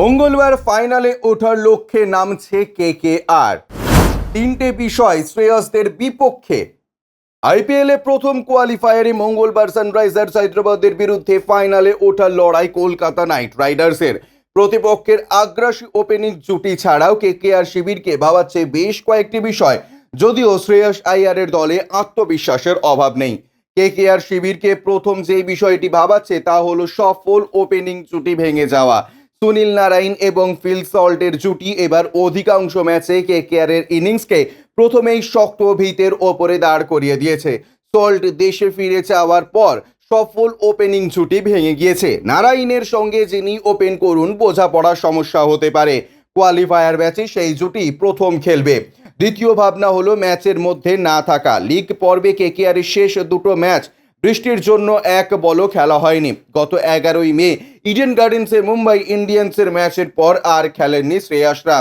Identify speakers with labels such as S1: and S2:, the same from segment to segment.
S1: মঙ্গলবার ফাইনালে ওঠার লক্ষ্যে নামছে কে কে আর তিনটে বিষয় শ্রেয়সদের বিপক্ষে। আইপিএলে প্রথম কোয়ালিফায়ারে মঙ্গলবার সানরাইজার্স হায়দ্রাবাদের বিরুদ্ধে ফাইনালে ওঠার লড়াই কলকাতা নাইট রাইডার্সের। প্রতিপক্ষের আগ্রাসী ওপেনিং জুটি ছাড়াও কে কে আর শিবিরকে ভাবাচ্ছে বেশ কয়েকটি বিষয়, যদিও শ্রেয়স আইয়ারের দলে আত্মবিশ্বাসের অভাব নেই। কে কে আর শিবিরকে প্রথম যে বিষয়টি ভাবাচ্ছে তা হলো সফল ওপেনিং জুটি ভেঙে যাওয়া। সুনীল নারায়ণ এবং ফিল সল্টের জুটি এবার অধিকাংশ ম্যাচে কে কেয়ারের ইনিংসকে প্রথমেই শক্ত ভিতের ওপরে দাঁড় করিয়ে দিয়েছে। সল্ট দেশে ফিরে যাওয়ার পর সফল ওপেনিং জুটি ভেঙে গিয়েছে। নারায়ণের সঙ্গে যিনি ওপেন করুন বোঝাপড়ার সমস্যা হতে পারে। কোয়ালিফায়ার ম্যাচে সেই জুটি প্রথম খেলবে। দ্বিতীয় ভাবনা হলো ম্যাচের মধ্যে না থাকা। লিগ পর্বে কেকেআরের শেষ দুটো ম্যাচ বৃষ্টির জন্য এক বলও খেলা হয়নি। গত এগারোই মে ইডেন গার্ডেন্সে মুম্বাই ইন্ডিয়ান্সের ম্যাচের পর আর খেলেননি শ্রেয়াসরা।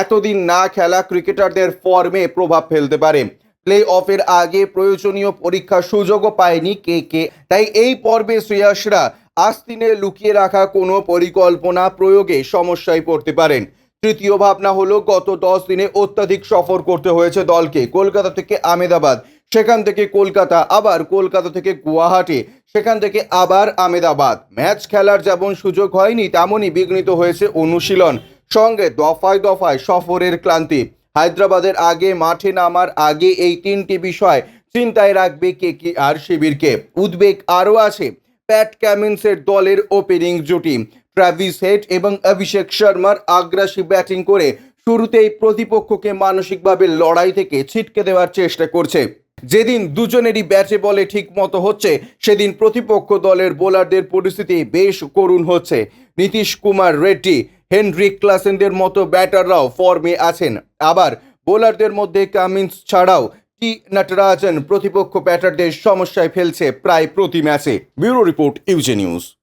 S1: এতদিন না খেলা ক্রিকেটারদের ফর্মে প্রভাব ফেলতে পারে। প্লে অফের আগে প্রয়োজনীয় পরীক্ষার সুযোগও পায়নি কে কে। তাই এই পর্বে শ্রেয়াসরা আস্তিনে লুকিয়ে রাখা কোনো পরিকল্পনা প্রয়োগে সমস্যায় পড়তে পারেন। তৃতীয় ভাবনা হলো, গত দশ দিনে অত্যাধিক সফর করতে হয়েছে দলকে। কলকাতা থেকে আমেদাবাদ সেখান থেকে কলকাতা, আবার কলকাতা থেকে গুয়াহাটি, সেখান থেকে আবার আমেদাবাদ ম্যাচ খেলার যেমন সুযোগ হয়নি, তেমনই বিঘ্নিত হয়েছে অনুশীলন। সঙ্গে দফায় দফায় সফরের ক্লান্তি। হায়দ্রাবাদের আগে মাঠে নামার আগে এই তিনটি বিষয় চিন্তায় রাখবে কে কি আর শিবিরকে। উদ্বেগ আরও আছে। প্যাট ক্যামিন্সের দলের ওপেনিং জুটি। ট্রাভিস হেড এবং অভিষেক শর্মার আগ্রাসী ব্যাটিং করে শুরুতেই প্রতিপক্ষকে মানসিকভাবে লড়াই থেকে ছিটকে দেওয়ার চেষ্টা করছে। যেদিন দুজনেরই ব্যাটে বলে ঠিক মতো হচ্ছে, সেদিন প্রতিপক্ষ দলের বোলারদের পরিস্থিতি বেশ করুণ হচ্ছে। নীতিশ কুমার রেড্ডি হেনরিক ক্লাসেনদের মতো ব্যাটাররাও ফর্মে আছেন। আবার বোলারদের মধ্যে কামিন্স ছাড়াও টি নটরাজন প্রতিপক্ষ ব্যাটারদের সমস্যায় ফেলছে প্রায় প্রতি ম্যাচে। ব্যুরো রিপোর্ট ইউজে নিউজ।